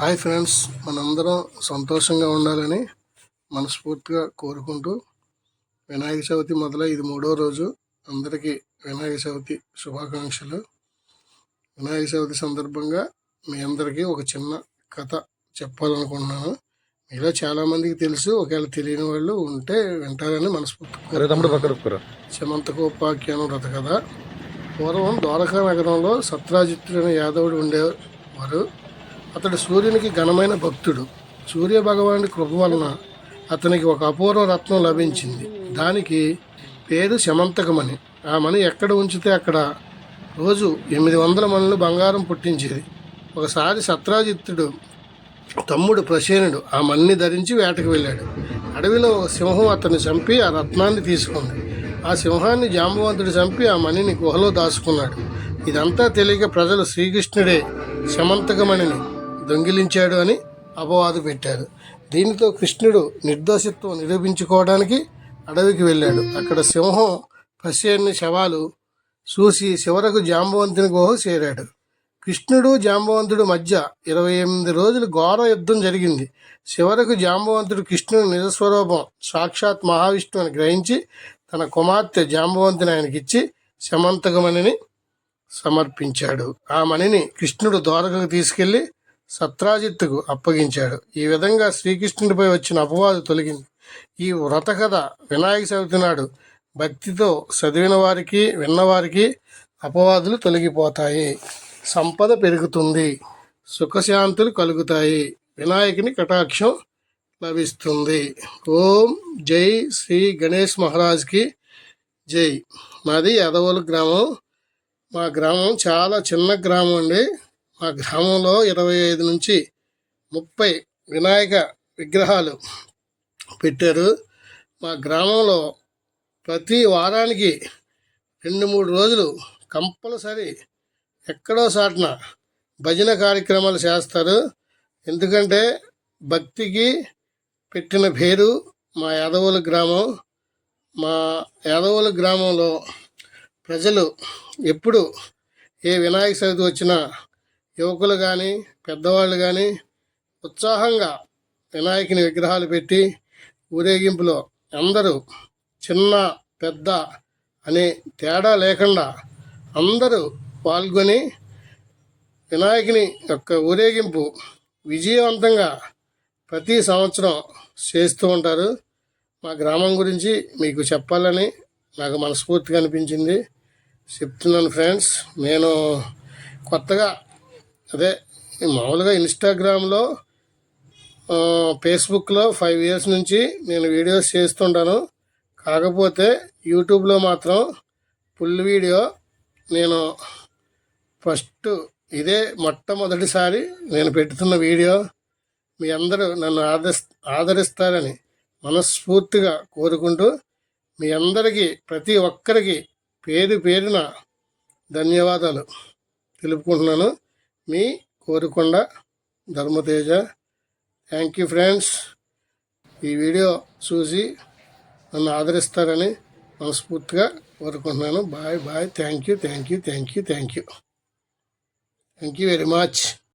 Hi friends మనందరం సంతోషంగా ఉండాలని మనస్ఫూర్తిగా కోరుకుంటూ వినాయక చవితి మొదలై ఇది మూడో రోజు. అందరికీ వినాయక చవితి శుభాకాంక్షలు. వినాయక చవితి సందర్భంగా మీ అందరికీ ఒక చిన్న కథ చెప్పాలనుకుంటున్నాను. మీలో చాలామందికి తెలుసు ఒకవేళ తెలియని వాళ్ళు ఉంటే వింటారని మనస్ఫూర్తిగా ఒప్పుకోరా. శమంతకోపాఖ్యానం రథ కథ. పూర్వం ద్వారకా నగరంలో సత్రాజిత్తుడు అనే యాదవుడు ఉండేవారు. అతడు సూర్యునికి ఘనమైన భక్తుడు. సూర్య భగవానుడి కృప వలన అతనికి ఒక అపూర్వ రత్నం లభించింది. దానికి పేరు శమంతకమణి ఆ మణి ఎక్కడ ఉంచితే అక్కడ. రోజు ఎనిమిది వందల మణులు బంగారం పుట్టించేది. ఒకసారి సత్రాజిత్తుడు తమ్ముడు ప్రసేనుడు ఆ మణిని ధరించి వేటకు వెళ్ళాడు. అడవిలో సింహం అతన్ని చంపి ఆ రత్నాన్ని తీసుకుంది. ఆ సింహాన్ని జాంబవంతుడు చంపి ఆ మణిని గుహలో దాచుకున్నాడు. ఇదంతా తెలియక ప్రజలు శ్రీకృష్ణుడే శమంతకమణిని దొంగిలించాడు అని అపవాదు పెట్టారు. దీనితో కృష్ణుడు నిర్దోషిత్వం నిరూపించుకోవడానికి అడవికి వెళ్ళాడు. అక్కడ సింహం పశ్చేన్ని శవాలు చూసి చివరకు జాంబవంతుని గుహ చేరాడు. కృష్ణుడు జాంబవంతుడు మధ్య ఇరవై ఎనిమిది రోజులు ఘోర యుద్ధం జరిగింది. చివరకు జాంబవంతుడు కృష్ణుని నిజస్వరూపం సాక్షాత్ మహావిష్ణువు అని గ్రహించి తన కుమార్తె జాంబవంతుని ఆయనకిచ్చి శమంతకమణిని సమర్పించాడు. ఆ మణిని కృష్ణుడు ద్వారకకు తీసుకెళ్ళి సత్రాజిత్తుకు అప్పగించాడు. ఈ విధంగా శ్రీకృష్ణుడిపై వచ్చిన అపవాదు తొలగింది. ఈ వ్రత కథ వినాయక చవితి నాడు భక్తితో చదివిన వారికి విన్నవారికి అపవాదులు తొలగిపోతాయి. సంపద పెరుగుతుంది. సుఖశాంతులు కలుగుతాయి. వినాయకుని కటాక్షం లభిస్తుంది. ఓం జై శ్రీ గణేష్ మహారాజ్కి జై. మాది యాదవోలు గ్రామం. మా గ్రామం చాలా చిన్న గ్రామం అండి. మా గ్రామంలో ఇరవై ఐదు నుంచి ముప్పై వినాయక విగ్రహాలు పెట్టారు. మా గ్రామంలో ప్రతి వారానికి రెండు మూడు రోజులు కంపల్సరీ ఎక్కడో సాటిన భజన కార్యక్రమాలు చేస్తారు. ఎందుకంటే భక్తికి పెట్టిన పేరు మా యాదవుల గ్రామం. మా యాదవుల గ్రామంలో ప్రజలు ఎప్పుడు ఏ వినాయక చవితి వచ్చినా యువకులు కానీ పెద్దవాళ్ళు కానీ ఉత్సాహంగా వినాయకుని విగ్రహాలు పెట్టి ఊరేగింపులో అందరూ చిన్న పెద్ద అనే తేడా లేకుండా అందరూ పాల్గొని వినాయకుని యొక్క ఊరేగింపు విజయవంతంగా ప్రతి సంవత్సరం చేస్తూ ఉంటారు. మా గ్రామం గురించి మీకు చెప్పాలని నాకు మనస్ఫూర్తిగా అనిపించింది. చెప్తున్నాను ఫ్రెండ్స్ నేను కొత్తగా అదే మామూలుగా ఇన్స్టాగ్రామ్లో ఫేస్బుక్లో ఫైవ్ ఇయర్స్ నుంచి నేను వీడియోస్ చేస్తుంటాను. కాకపోతే యూట్యూబ్లో మాత్రం ఫుల్ వీడియో నేను ఫస్ట్ ఇదే మొట్టమొదటిసారి నేను పెడుతున్న వీడియో మీ అందరూ నన్ను ఆదరి ఆదరిస్తారని మనస్ఫూర్తిగా కోరుకుంటూ మీ అందరికీ ప్రతి ఒక్కరికి పేరు పేరున ధన్యవాదాలు తెలుపుకుంటున్నాను. మీ Korukonda Dharmateja. Thank you friends ఈ వీడియో చూసి నన్ను ఆదరిస్తారని మనస్ఫూర్తిగా కోరుకుంటున్నాను. Bye bye thank you thank you thank you thank you thank you very much